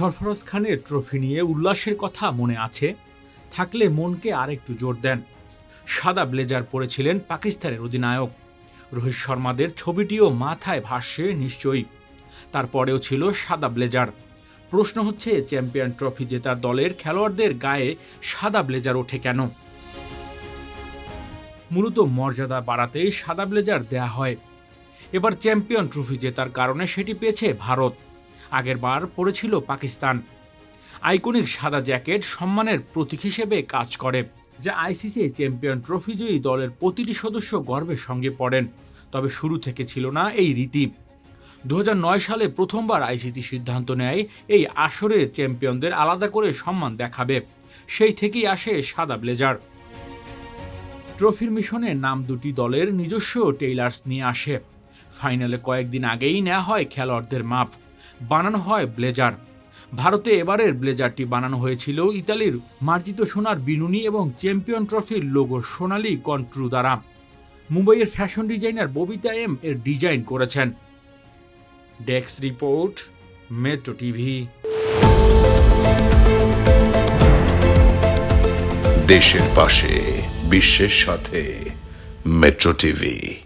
সরফরাজ খানের ট্রফি নিয়ে উল্লাসের কথা মনে আছে? থাকলে মনকে আরেকটু জোর দেন। সাদা ব্লেজার পরেছিলেন পাকিস্তানের অধিনায়ক। রোহিত শর্মাদের ছবিটিও মাথায় ভাসছে নিশ্চয়ই। তারপরেও ছিল সাদা ব্লেজার। প্রশ্ন হচ্ছে, চ্যাম্পিয়ন ট্রফি জেতার দলের খেলোয়াড়দের গায়ে সাদা ব্লেজার ওঠে কেন? মূলত মর্যাদা বাড়াতেই সাদা ব্লেজার দেয়া হয়। এবার চ্যাম্পিয়ন ট্রফি জেতার কারণে সেটি পেয়েছে ভারত। আগেরবার পড়েছিল পাকিস্তান। আইকনিক সাদা জ্যাকেট সম্মানের প্রতীক হিসেবে কাজ করে, যা আইসিসি চ্যাম্পিয়ন ট্রফি জয়ী দলের প্রতিটি সদস্য গর্বের সঙ্গে পড়েন, তবে শুরু থেকে ছিল না এই রীতি। দু হাজার নয় সালে প্রথমবার আইসিসি সিদ্ধান্ত নেয়, এই আসরের চ্যাম্পিয়নদের আলাদা করে সম্মান দেখাবে, সেই থেকেই আসে সাদা ব্লেজার। ট্রফির মিশনে নাম দুটি দলের নিজস্ব টেইলার্স নিয়ে আসে। ফাইনালে কয়েকদিন আগেই নেওয়া হয় খেলোয়াড়দের মাপ বানানো হয় ব্লেজার। ভারতে এবারের ব্লেজারটি বানানো হয়েছিল ইতালির মার্জিত সোনার বিনুনি এবং চ্যাম্পিয়ন ট্রফির লোগো সোনালি কন্ট্রু দ্বারা। মুম্বাইয়ের ফ্যাশন ডিজাইনার ববিতা এম এর ডিজাইন করেছেন। ডেক্স রিপোর্ট, মেট্রো টিভি। দেশের পাশে, বিশ্বের সাথে, মেট্রো টিভি।